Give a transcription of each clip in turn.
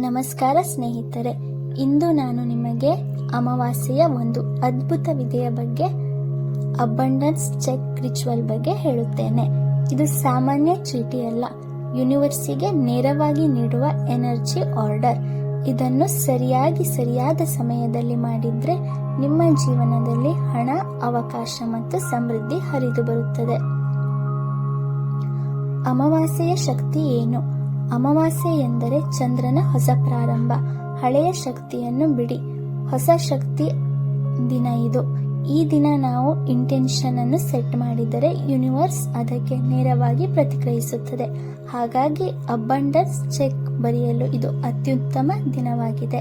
ನಮಸ್ಕಾರ ಸ್ನೇಹಿತರೆ, ಇಂದು ನಾನು ನಿಮಗೆ ಅಮಾವಾಸ್ಯೆಯ ಒಂದು ಅದ್ಭುತ ವಿಧಿಯ ಬಗ್ಗೆ ಅಬಂಡನ್ಸ್ ಚೆಕ್ ರಿಚುವಲ್ ಬಗ್ಗೆ ಹೇಳುತ್ತೇನೆ. ಇದು ಸಾಮಾನ್ಯ ಚೀಟಿ ಅಲ್ಲ ಯೂನಿವರ್ಸಿಗೆ ನೇರವಾಗಿ ನೀಡುವ ಎನರ್ಜಿ ಆರ್ಡರ್. ಇದನ್ನು ಸರಿಯಾಗಿ ಸರಿಯಾದ ಸಮಯದಲ್ಲಿ ಮಾಡಿದ್ರೆ ನಿಮ್ಮ ಜೀವನದಲ್ಲಿ ಹಣ, ಅವಕಾಶ ಮತ್ತು ಸಮೃದ್ಧಿ ಹರಿದು ಬರುತ್ತದೆ. ಅಮಾವಾಸ್ಯೆಯ ಶಕ್ತಿ ಏನು? ಅಮಾವಾಸ್ಯೆ ಎಂದರೆ ಚಂದ್ರನ ಹೊಸ ಪ್ರಾರಂಭ. ಹಳೆಯ ಶಕ್ತಿಯನ್ನು ಬಿಡಿ. ಹೊಸ ಶಕ್ತಿ ದಿನ ಇದು. ಈ ದಿನ ನಾವು ಇಂಟೆನ್ಷನ್ ಅನ್ನು ಸೆಟ್ ಮಾಡಿದರೆ ಯೂನಿವರ್ಸ್ ಅದಕ್ಕೆ ನೇರವಾಗಿ ಪ್ರತಿಕ್ರಿಯಿಸುತ್ತದೆ. ಹಾಗಾಗಿ ಅಬಂಡನ್ಸ್ ಚೆಕ್ ಬರೆಯಲು ಇದು ಅತ್ಯುತ್ತಮ ದಿನವಾಗಿದೆ.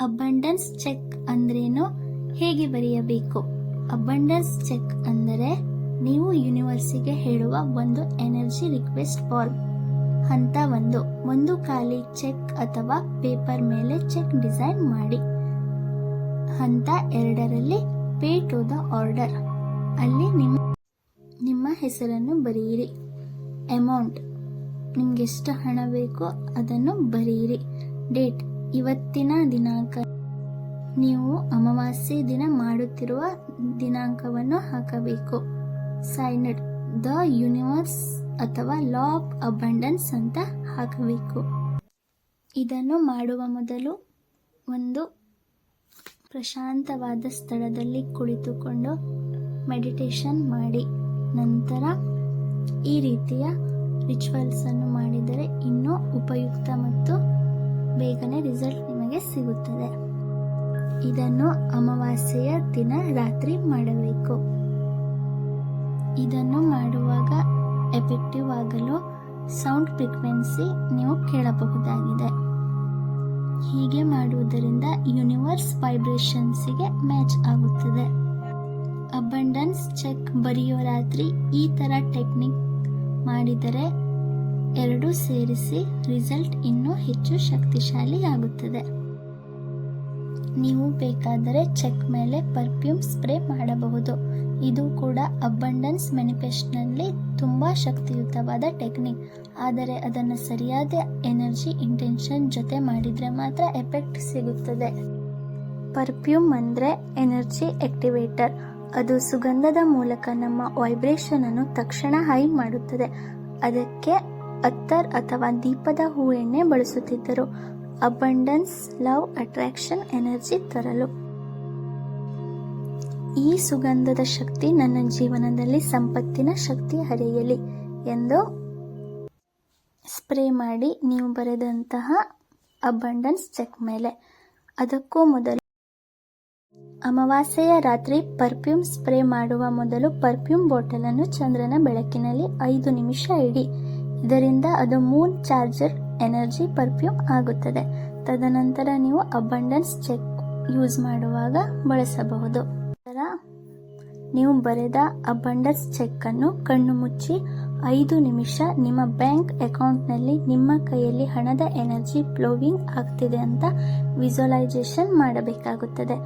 ಅಬಂಡನ್ಸ್ ಚೆಕ್ ಅಂದ್ರೇನು? ಹೇಗೆ ಬರೆಯಬೇಕು? ಅಬಂಡನ್ಸ್ ಚೆಕ್ ಅಂದರೆ ನೀವು ಯೂನಿವರ್ಸಿಗೆ ಹೇಳುವ ಒಂದು ಎನರ್ಜಿ ರಿಕ್ವೆಸ್ಟ್ ಫಾರ್ಮ್ ಹಂತ ಒಂದು. ಒಂದು ಖಾಲಿ ಚೆಕ್ ಅಥವಾ ಪೇಪರ್ ಮೇಲೆ ಚೆಕ್ ಡಿಸೈನ್ ಮಾಡಿ. ಹಂತ ಎರಡರಲ್ಲಿ ಪೇ ಟು ದ ಆರ್ಡರ್. ಅಲ್ಲಿ ನಿಮ್ಮ ನಿಮ್ಮ ಹೆಸರನ್ನು ಬರೆಯಿರಿ. ಅಮೌಂಟ್. ನಿಮ್ಗೆ ಎಷ್ಟು ಹಣ ಬೇಕೋ ಅದನ್ನು ಬರೆಯಿರಿ. ಡೇಟ್. ಇವತ್ತಿನ ದಿನಾಂಕ. ನೀವು ಅಮಾವಾಸ್ಯೆ ದಿನ ಮಾಡುತ್ತಿರುವ ದಿನಾಂಕವನ್ನು ಹಾಕಬೇಕು. ಸೈನಡ್ ದ ಯೂನಿವರ್ಸ್ ಅಥವಾ ಲಾ ಆಫ್ ಅಬಂಡನ್ಸ್ ಅಂತ ಹಾಕಬೇಕು. ಇದನ್ನು ಮಾಡುವ ಮೊದಲು ಒಂದು ಪ್ರಶಾಂತವಾದ ಸ್ಥಳದಲ್ಲಿ ಕುಳಿತುಕೊಂಡು ಮೆಡಿಟೇಷನ್ ಮಾಡಿ. ನಂತರ ಈ ರೀತಿಯ ರಿಚುವಲ್ಸ್ ಅನ್ನು ಮಾಡಿದರೆ ಇನ್ನೂ ಉಪಯುಕ್ತ ಮತ್ತು ಬೇಗನೆ ರಿಸಲ್ಟ್ ನಿಮಗೆ ಸಿಗುತ್ತದೆ. ಇದನ್ನು ಅಮಾವಾಸ್ಯೆಯ ದಿನ ರಾತ್ರಿ ಮಾಡಬೇಕು. ಇದನ್ನು ಮಾಡುವಾಗ ಎಫೆಕ್ಟಿವ್ ಆಗಲು ಸೌಂಡ್ ಫ್ರೀಕ್ವೆನ್ಸಿ ನೀವು ಕೇಳಬಹುದಾಗಿದೆ. ಹೀಗೆ ಮಾಡುವುದರಿಂದ ಯೂನಿವರ್ಸ್ ವೈಬ್ರೇಷನ್ಸಿಗೆ ಮ್ಯಾಚ್ ಆಗುತ್ತದೆ. ಅಬಂಡನ್ಸ್ ಚೆಕ್ ಬರೆಯೋ ರಾತ್ರಿ ಈ ಥರ ಟೆಕ್ನಿಕ್ ಮಾಡಿದರೆ ಎರಡೂ ಸೇರಿಸಿ ರಿಸಲ್ಟ್ ಇನ್ನೂ ಹೆಚ್ಚು ಶಕ್ತಿಶಾಲಿ ಆಗುತ್ತದೆ ನೀವು ಬೇಕಾದರೆ ಚೆಕ್ ಮೇಲೆ ಪರ್ಫ್ಯೂಮ್ ಸ್ಪ್ರೇ ಮಾಡಬಹುದು. ಇದು ಕೂಡ ಅಬಂಡನ್ಸ್ ಮೆನಿಫೆಸ್ಟ್ನಲ್ಲಿ ತುಂಬ ಶಕ್ತಿಯುತವಾದ ಟೆಕ್ನಿಕ್ ಆದರೆ ಅದನ್ನು ಸರಿಯಾದ ಎನರ್ಜಿ ಇಂಟೆನ್ಷನ್ ಜೊತೆ ಮಾಡಿದರೆ ಮಾತ್ರ ಎಫೆಕ್ಟ್ ಸಿಗುತ್ತದೆ. ಪರ್ಫ್ಯೂಮ್ ಅಂದರೆ ಎನರ್ಜಿ ಆಕ್ಟಿವೇಟರ್ ಅದು ಸುಗಂಧದ ಮೂಲಕ ನಮ್ಮ ವೈಬ್ರೇಷನ್ ಅನ್ನು ತಕ್ಷಣ ಹೈ ಮಾಡುತ್ತದೆ. ಅದಕ್ಕೆ ಅತ್ತರ್ ಅಥವಾ ದೀಪದ ಹೂ ಎಣ್ಣೆ ಬಳಸುತ್ತಿದ್ದರು. ಅಬಂಡನ್ಸ್ ಲವ್ ಅಟ್ರಾಕ್ಷನ್ ಎನರ್ಜಿ ತರಲು ಈ ಸುಗಂಧದ ಶಕ್ತಿ ನನ್ನ ಜೀವನದಲ್ಲಿ ಸಂಪತ್ತಿನ ಶಕ್ತಿ ಹರಿಯಲಿ ಎಂದು ಸ್ಪ್ರೇ ಮಾಡಿ ನೀವು ಬರೆದಂತಹ ಅಬಂಡನ್ಸ್ ಚೆಕ್ ಮೇಲೆ. ಅದಕ್ಕೂ ಮೊದಲು ಅಮಾವಾಸ್ಯೆಯ ರಾತ್ರಿ ಪರ್ಫ್ಯೂಮ್ ಸ್ಪ್ರೇ ಮಾಡುವ ಮೊದಲು ಪರ್ಫ್ಯೂಮ್ ಬಾಟಲನ್ನು ಚಂದ್ರನ ಬೆಳಕಿನಲ್ಲಿ ಐದು ನಿಮಿಷ ಇಡಿ. ಇದರಿಂದ ಅದು ಮೂನ್ ಚಾರ್ಜರ್ ಎನರ್ಜಿ ಪರ್ಫ್ಯೂಮ್ ಆಗುತ್ತದೆ. ತದನಂತರ ನೀವು ಅಬಂಡನ್ಸ್ ಚೆಕ್ ಯೂಸ್ ಮಾಡುವಾಗ ಬಳಸಬಹುದು. ನೀವು ಬರೆದ ಅಬಂಡನ್ಸ್ ಚೆಕ್ ಅನ್ನು ಕಣ್ಣು ಮುಚ್ಚಿ ಐದು ನಿಮಿಷ ನಿಮ್ಮ ಬ್ಯಾಂಕ್ ಅಕೌಂಟ್ನಲ್ಲಿ ನಿಮ್ಮ ಕೈಯಲ್ಲಿ ಹಣದ ಎನರ್ಜಿ ಫ್ಲೋವಿಂಗ್ ಆಗ್ತಿದೆ ಅಂತ ವಿಜುವಲೈಸೇಷನ್ ಮಾಡಬೇಕಾಗುತ್ತದೆ.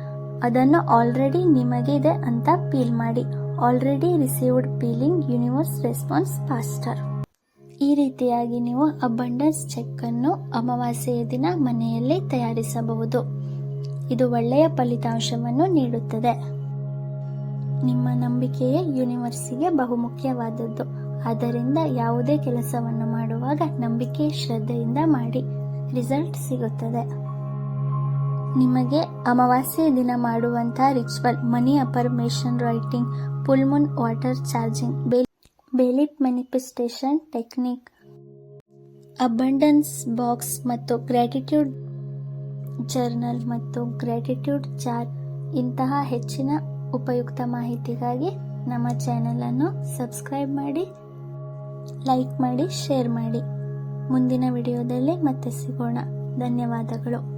ಅದನ್ನು ಆಲ್ರೆಡಿ ನಿಮಗೆ ಇದೆ ಅಂತ ಫೀಲ್ ಮಾಡಿ. Already received feeling universe response faster. ಈ ರೀತಿಯಾಗಿ ನೀವು ಅಬಂಡನ್ಸ್ ಚೆಕ್ ಅನ್ನು ಅಮಾವಾಸ್ಯೆಯ ದಿನ ಮನೆಯಲ್ಲಿ ತಯಾರಿಸಬಹುದು. ಇದು ಒಳ್ಳೆಯ ಫಲಿತಾಂಶವನ್ನು ನೀಡುತ್ತದೆ. ನಿಮ್ಮ ನಂಬಿಕೆಯೇ ಯೂನಿವರ್ಸಿಗೆ ಬಹುಮುಖ್ಯವಾದದ್ದು. ಆದ್ದರಿಂದ ಯಾವುದೇ ಕೆಲಸವನ್ನು ಮಾಡುವಾಗ ನಂಬಿಕೆ, ಶ್ರದ್ಧೆಯಿಂದ ಮಾಡಿ. ರಿಸಲ್ಟ್ ಸಿಗುತ್ತದೆ. ನಿಮಗೆ ಅಮಾವಾಸ್ಯೆ ದಿನ ಮಾಡುವಂತಹ ritual money affirmation writing full moon water charging bay leaf manifestation technique abundance box ಮತ್ತು ಗ್ರ್ಯಾಟಿಟ್ಯೂಡ್ ಜರ್ನಲ್ ಮತ್ತು ಗ್ರ್ಯಾಟಿಟ್ಯೂಡ್ ಜಾರ್ ಇಂತಹ ಹೆಚ್ಚಿನ ಉಪಯುಕ್ತ ಮಾಹಿತಿಗಾಗಿ ನಮ್ಮ ಚಾನೆಲನ್ನು ಸಬ್ಸ್ಕ್ರೈಬ್ ಮಾಡಿ ಲೈಕ್ ಮಾಡಿ ಶೇರ್ ಮಾಡಿ. ಮುಂದಿನ ವಿಡಿಯೋದಲ್ಲಿ ಮತ್ತೆ ಸಿಗೋಣ. ಧನ್ಯವಾದಗಳು.